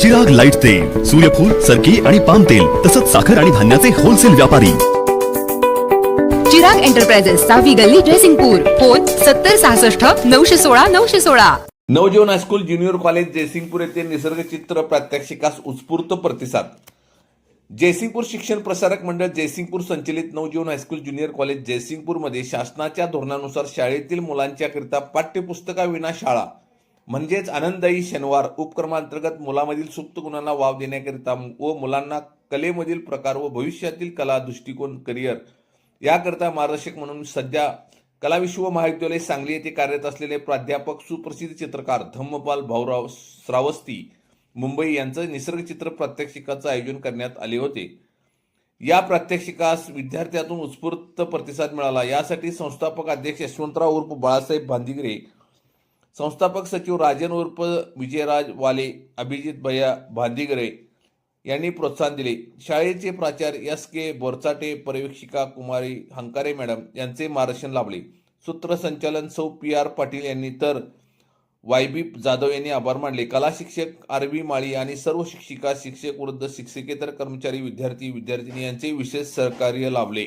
Chirag light तेल सूर्यफूल सरकी आणि पाम तेल तसंच साखर आणि धान्याचे होलसेल व्यापारी. चिराग एंटरप्राइजेस सहावी गल्ली जयसिंगपूर. फोन सत्तर सहासष्ट नऊशे सोळा नऊशे सोळा. Navjeevan high school junior college Jaysingpur येथे निसर्गचित्र प्रात्यक्षिकास उत्स्फूर्त प्रतिसाद. जयसिंगपूर शिक्षण प्रसारक मंडळ जयसिंगपूर संचलित Navjivan high school junior college जयसिंगपूरमध्ये शासनाच्या धोरणानुसार शाळेतील मुलांच्याकरिता पाठ्यपुस्तकाविना शाळा म्हणजेच आनंददायी शनिवार उपक्रमांतर्गत मुलामधील सुप्त गुणांना वाव देण्याकरिता व मुलांना कलेमधील प्रकार व भविष्यातील कला दृष्टिकोन करिअर याकरिता मार्गदर्शक म्हणून सध्या कलाविश्व महाविद्यालय सांगली येथे कार्यरत असलेले प्राध्यापक सुप्रसिद्ध चित्रकार धम्मपाल भाऊराव श्रावस्ती मुंबई यांचं निसर्गचित्र प्रात्यक्षिकाचं आयोजन करण्यात आले होते. या प्रात्यक्षिकास विद्यार्थ्यातून उत्स्फूर्त प्रतिसाद मिळाला. यासाठी संस्थापक अध्यक्ष यशवंतराव उर्फ बाळासाहेब भांदिगरे संस्थापक सचिव राजन उर्फ विजयराज वाले अभिजित भैया भांदिगरे यांनी प्रोत्साहन दिले. शाळेचे प्राचार्य एस के बोरचाटे पर्यवेक्षिका कुमारी हंकारे मॅडम यांचे मार्गदर्शन लाभले. सूत्रसंचालन सौ पी आर पाटील यांनी तर वायबी जाधव यांनी आभार मानले. कला शिक्षक आर बी माळी आणि सर्व शिक्षिका शिक्षक वृद्ध शिक्षकेतर कर्मचारी विद्यार्थी विद्यार्थिनी यांचे विशेष सहकार्य लाभले.